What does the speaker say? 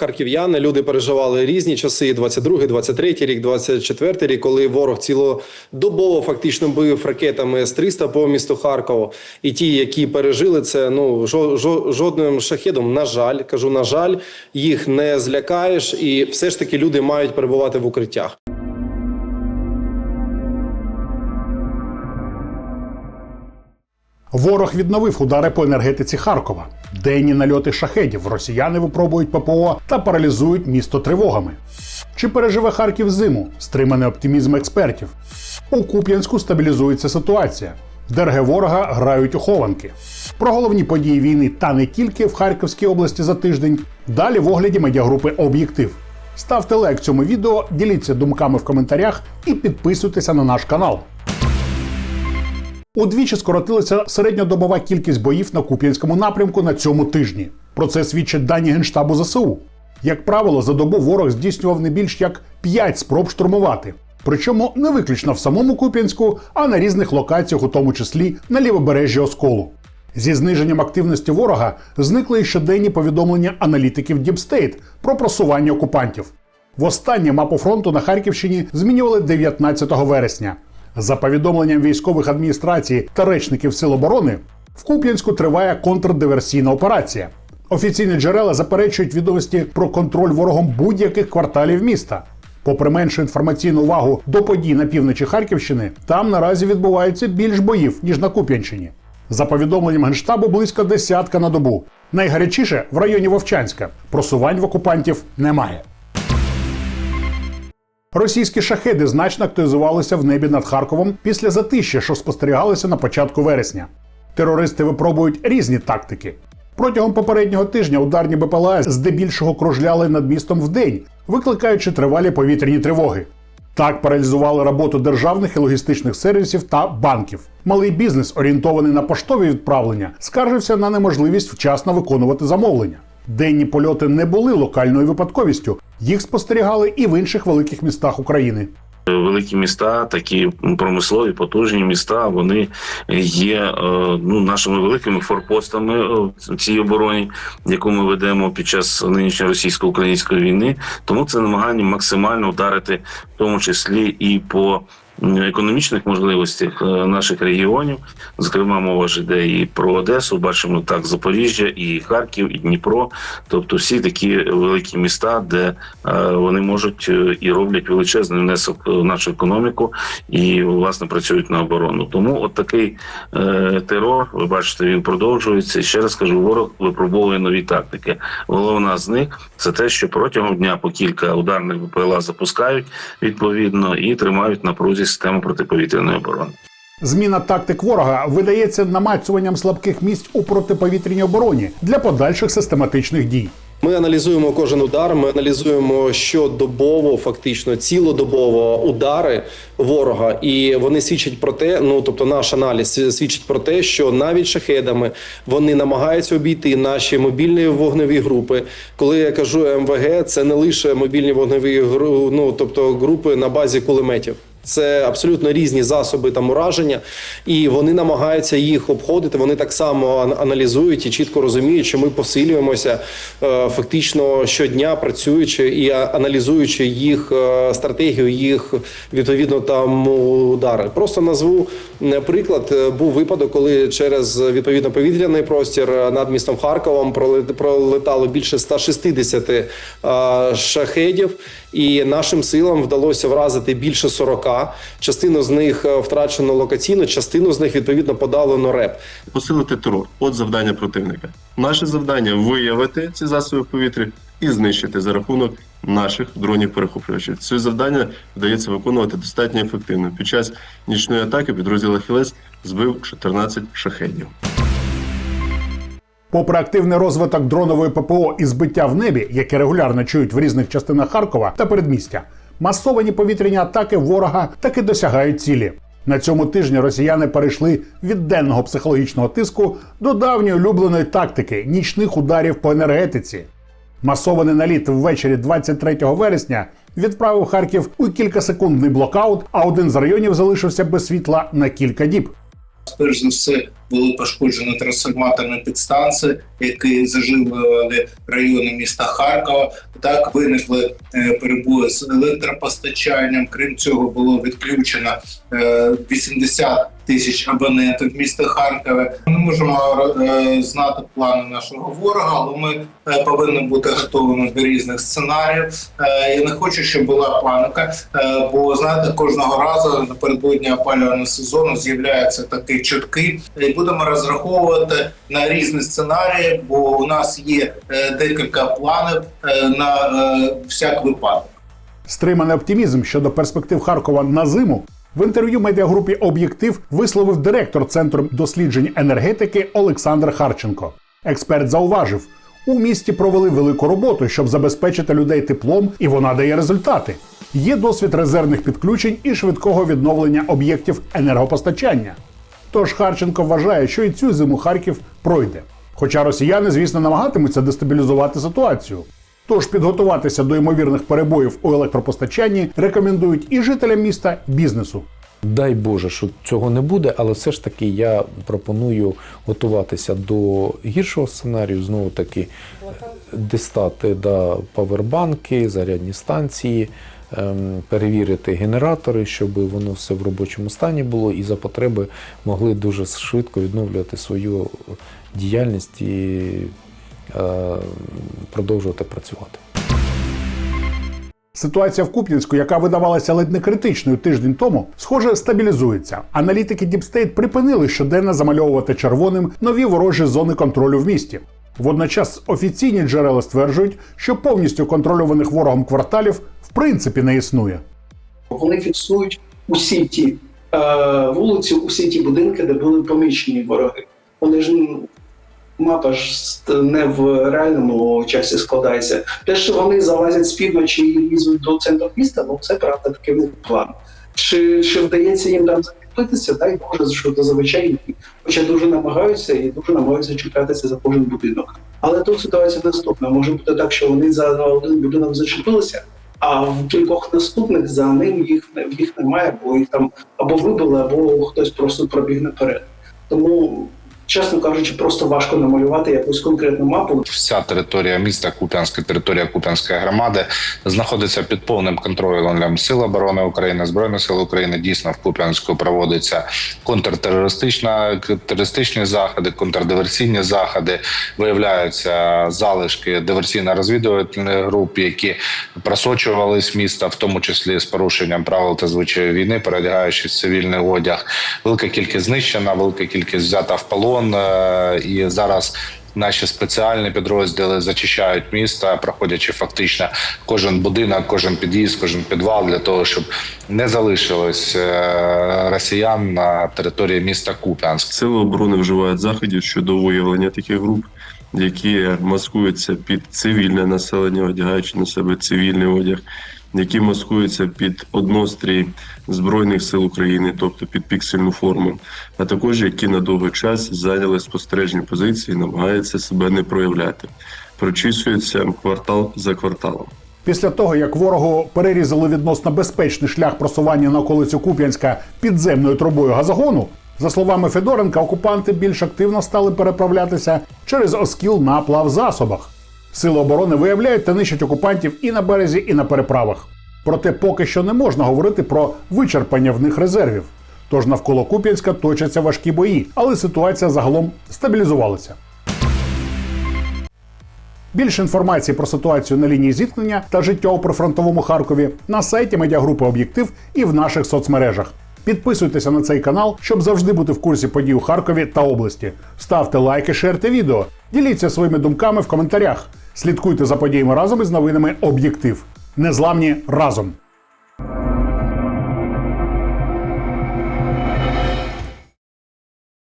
Харків'яни люди переживали різні часи: 22-й, 23-й рік, 24-й рік, коли ворог цілодобово фактично бив ракетами С-300 по місту Харкову. І ті, які пережили це, ну жо, жо, жодним шахедом, на жаль, кажу, на жаль, їх не злякаєш, і все ж таки люди мають перебувати в укриттях. Ворог відновив удари по енергетиці Харкова. Денні нальоти шахедів росіяни випробують ППО та паралізують місто тривогами. Чи переживе Харків зиму? Стриманий оптимізм експертів. У Куп'янську стабілізується ситуація. ДРГ ворога грають у хованки. Про головні події війни та не тільки в Харківській області за тиждень. Далі в огляді медіагрупи Об'єктив. Ставте лайк цьому відео, діліться думками в коментарях і підписуйтеся на наш канал. Удвічі скоротилася середньодобова кількість боїв на Куп'янському напрямку на цьому тижні. Про це свідчать дані Генштабу ЗСУ. Як правило, за добу ворог здійснював не більш як 5 спроб штурмувати. Причому не виключно в самому Куп'янську, а на різних локаціях, у тому числі на лівобережжі Осколу. Зі зниженням активності ворога зникли і щоденні повідомлення аналітиків Діпстейт про просування окупантів. Востаннє мапу фронту на Харківщині змінювали 19 вересня. За повідомленням військових адміністрацій та речників Сил оборони, в Куп'янську триває контрдиверсійна операція. Офіційні джерела заперечують відомості про контроль ворогом будь-яких кварталів міста. Попри меншу інформаційну увагу до подій на півночі Харківщини, там наразі відбувається більш боїв ніж на Куп'янщині. За повідомленням генштабу, близько десятка на добу. Найгарячіше в районі Вовчанська. Просувань в окупантів немає. Російські шахеди значно активізувалися в небі над Харковом після затища, що спостерігалося на початку вересня. Терористи випробують різні тактики. Протягом попереднього тижня ударні БПЛА здебільшого кружляли над містом вдень, викликаючи тривалі повітряні тривоги. Так паралізували роботу державних і логістичних сервісів та банків. Малий бізнес, орієнтований на поштові відправлення, скаржився на неможливість вчасно виконувати замовлення. Денні польоти не були локальною випадковістю. Їх спостерігали і в інших великих містах України. Великі міста, такі промислові, потужні міста, вони є е, ну нашими великими форпостами е, в цій обороні, яку ми ведемо під час нинішньої російсько-української війни. Тому це намагання максимально вдарити, в тому числі і по економічних можливостях е, наших регіонів. Зокрема, мова ж йде і про Одесу. Бачимо так Запоріжжя, і Харків, і Дніпро. Тобто всі такі великі міста, де е, вони можуть е, і роблять величезний внесок в нашу економіку і власне працюють на оборону. Тому от такий терор, ви бачите, він продовжується. Ще раз кажу, ворог випробовує нові тактики. Головна з них це те, що протягом дня по кілька ударних БПЛА запускають відповідно і тримають на прузі систему протиповітряної оборони. Зміна тактик ворога видається намацюванням слабких місць у протиповітряній обороні для подальших систематичних дій. Ми аналізуємо кожен удар. Ми аналізуємо щодобово, фактично цілодобово удари ворога, і вони свідчать про те. Ну тобто, наш аналіз свідчить про те, що навіть шахедами вони намагаються обійти наші мобільні вогневі групи. Коли я кажу МВГ, це не лише мобільні вогневі ну тобто групи на базі кулеметів. Це абсолютно різні засоби там ураження, і вони намагаються їх обходити. Вони так само аналізують і чітко розуміють, що ми посилюємося е, фактично щодня, працюючи і аналізуючи їх е, стратегію, їх відповідно там удари. Просто назву е, приклад. Був випадок, коли через відповідно повітряний простір над містом Харковом пролет- пролетало більше 160 е, шахедів, і нашим силам вдалося вразити більше 40. Частину з них е, втрачено локаційно, частину з них відповідно подалено реп. посилити терор. От завдання противника. Наше завдання виявити ці засоби в повітрі і знищити за рахунок наших дронів перехоплювачів. Це завдання вдається виконувати достатньо ефективно. Під час нічної атаки підрозділ Ахілес збив 14 шахедів. Попри активний розвиток дронової ППО і збиття в небі, яке регулярно чують в різних частинах Харкова та передмістя, масовані повітряні атаки ворога таки досягають цілі. На цьому тижні росіяни перейшли від денного психологічного тиску до давньої улюбленої тактики нічних ударів по енергетиці. Масований наліт ввечері 23 вересня відправив Харків у кількасекундний блокаут, а один з районів залишився без світла на кілька діб. Перш за все були пошкоджені трансформаторні підстанції, які заживлювали райони міста Харкова. Так виникли е, перебої з електропостачанням. Крім цього, було відключено е, 80 тисяч абонентів міста Харкова. Ми не можемо е, знати плани нашого ворога, але ми е, повинні бути готовими до різних сценаріїв. Е, Я не хочу, щоб була паніка, бо знаєте, кожного разу напередодні опалювального сезону з'являються такі чутки, і будемо розраховувати на різні сценарії, бо у нас є декілька планів на всяк випадок. Стриманий оптимізм щодо перспектив Харкова на зиму в інтерв'ю медіагрупі Об'єктив висловив директор Центру досліджень енергетики Олександр Харченко. Експерт зауважив, у місті провели велику роботу, щоб забезпечити людей теплом, і вона дає результати. Є досвід резервних підключень і швидкого відновлення об'єктів енергопостачання. Тож Харченко вважає, що і цю зиму Харків пройде. Хоча росіяни, звісно, намагатимуться дестабілізувати ситуацію. Тож підготуватися до ймовірних перебоїв у електропостачанні рекомендують і жителям міста, бізнесу. Дай Боже, що цього не буде, але все ж таки я пропоную готуватися до гіршого сценарію. Знову таки дістати да, павербанки, зарядні станції, ем, перевірити генератори, щоб воно все в робочому стані було, і за потреби могли дуже швидко відновлювати свою діяльність і продовжувати працювати. Ситуація в Куп'янську, яка видавалася ледь не критичною тиждень тому, схоже, стабілізується. Аналітики Діпстейт припинили щоденно замальовувати червоним нові ворожі зони контролю в місті. Водночас офіційні джерела стверджують, що повністю контрольованих ворогом кварталів в принципі не існує. Вони фіксують усі ті е, вулиці, усі ті будинки, де були помічені вороги. Вони ж мапа ж не в реальному часі складається. Те, що вони залазять з півночі і лізуть до центру міста, ну це правда такий в план. Чи, чи вдається їм там закріпитися? Дай Боже, що то зазвичай ні. Хоча дуже намагаються і дуже намагаються чіплятися за кожен будинок. Але тут ситуація наступна. Може бути так, що вони за один будинок зачепилися, а в кількох наступних за ним їх не- їх немає, бо їх там або вибили, або хтось просто пробіг наперед. Тому, чесно кажучи, просто важко намалювати якусь конкретну мапу. Вся територія міста Куп'янська, територія Куп'янської громади знаходиться під повним контролем Сил оборони України, Збройних сил України. Дійсно в Куп'янську проводиться контртерористична терористичні заходи, контрдиверсійні заходи. Виявляються залишки диверсійно-розвідувальних груп, які просочувались міста, в тому числі з порушенням правил та звичаїв війни, передягаючись цивільний одяг. Велика кількість знищена, велика кількість взята в полон. Е, І зараз Наші спеціальні підрозділи зачищають місто, проходячи фактично кожен будинок, кожен під'їзд, кожен підвал для того, щоб не залишилось е, росіян на території міста Куп'янськ. Сили оборони вживають заходів щодо виявлення таких груп, які маскуються під цивільне населення, одягаючи на себе цивільний одяг, які маскуються під однострій збройних сил України, тобто під піксельну форму, а також які на довгий час зайняли спостережні позиції, і намагаються себе не проявляти, прочісуються квартал за кварталом. Після того, як ворогу перерізали відносно безпечний шлях просування на околицю Куп'янська підземною трубою газогону, за словами Федоренка, окупанти більш активно стали переправлятися через Оскіл на плавзасобах. Сили оборони виявляють та нищать окупантів і на березі, і на переправах. Проте поки що не можна говорити про вичерпання в них резервів. Тож навколо Куп'янська точаться важкі бої, але ситуація загалом стабілізувалася. Більше інформації про ситуацію на лінії зіткнення та життя у прифронтовому Харкові на сайті медіагрупи Об'єктив і в наших соцмережах. Підписуйтеся на цей канал, щоб завжди бути в курсі подій у Харкові та області. Ставте лайки, шерте відео, діліться своїми думками в коментарях. Слідкуйте за подіями разом із новинами Об'єктив. Незламні разом.